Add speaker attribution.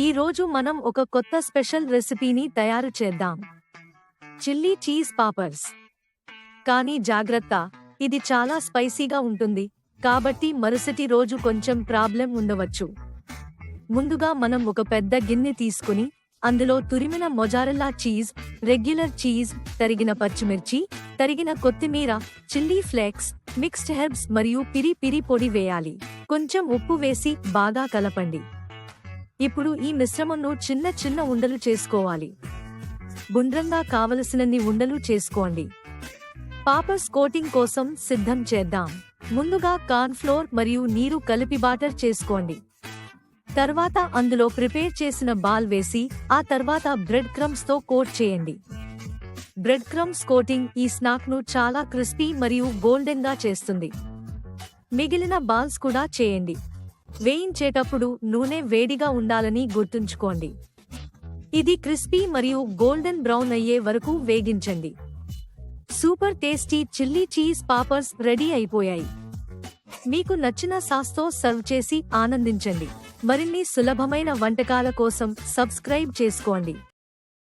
Speaker 1: ఈ రోజు మనం ఒక కొత్త స్పెషల్ రెసిపీని తయారు చేద్దాం. Chilli cheese poppers. కానీ జాగ్రత్త ఇది చాలా స్పైసీగా ఉంటుంది కాబట్టి మరుసటి రోజు కొంచెం ప్రాబ్లం ఉండవచ్చు. ముందుగా మనం ఒక పెద్ద గిన్నె తీసుకుని అందులో తురిమిన మొజారెల్లా చీజ్ రెగ్యులర్ చీజ్ తరిగిన పచ్చిమిర్చి తరిగిన కొత్తిమీర చిల్లీ ఫ్లేక్స్ మిక్స్డ్ హెర్బ్స్ మరియు పిరి పిరి పొడి వేయాలి. కొంచెం ఉప్పు వేసి బాగా కలపండి. ఇప్పుడు ఈ మిశ్రమంను చిన్న చిన్న ఉండలు చేసుకోవాలి. గుండ్రంగా కావలసినన్ని ఉండలు చేసుకోండి. పాపర్స్ కోటింగ్ కోసం సిద్ధం చేద్దాం. ముందుగా కార్న్ ఫ్లోర్ మరియు నీరు కలిపి బాటర్ చేసుకోండి. తర్వాత అందులో ప్రిపేర్ చేసిన బాల్ వేసి ఆ తర్వాత బ్రెడ్ క్రమ్స్తో కోట్ చేయండి. బ్రెడ్ క్రమ్స్ కోటింగ్ ఈ స్నాక్ను చాలా క్రిస్పీ మరియు గోల్డెన్గా చేస్తుంది. మిగిలిన బాల్స్ కూడా చేయండి. వేయించేటప్పుడు నూనె వేడిగా ఉండాలని గుర్తుంచుకోండి. ఇది క్రిస్పీ మరియు గోల్డెన్ బ్రౌన్ అయ్యే వరకు వేగించండి. Super tasty chilli cheese poppers ready అయిపోయాయి. మీకు నచ్చిన సాస్తో సర్వ్ చేసి ఆనందించండి. మరిన్ని సులభమైన వంటకాల కోసం సబ్స్క్రైబ్ చేసుకోండి.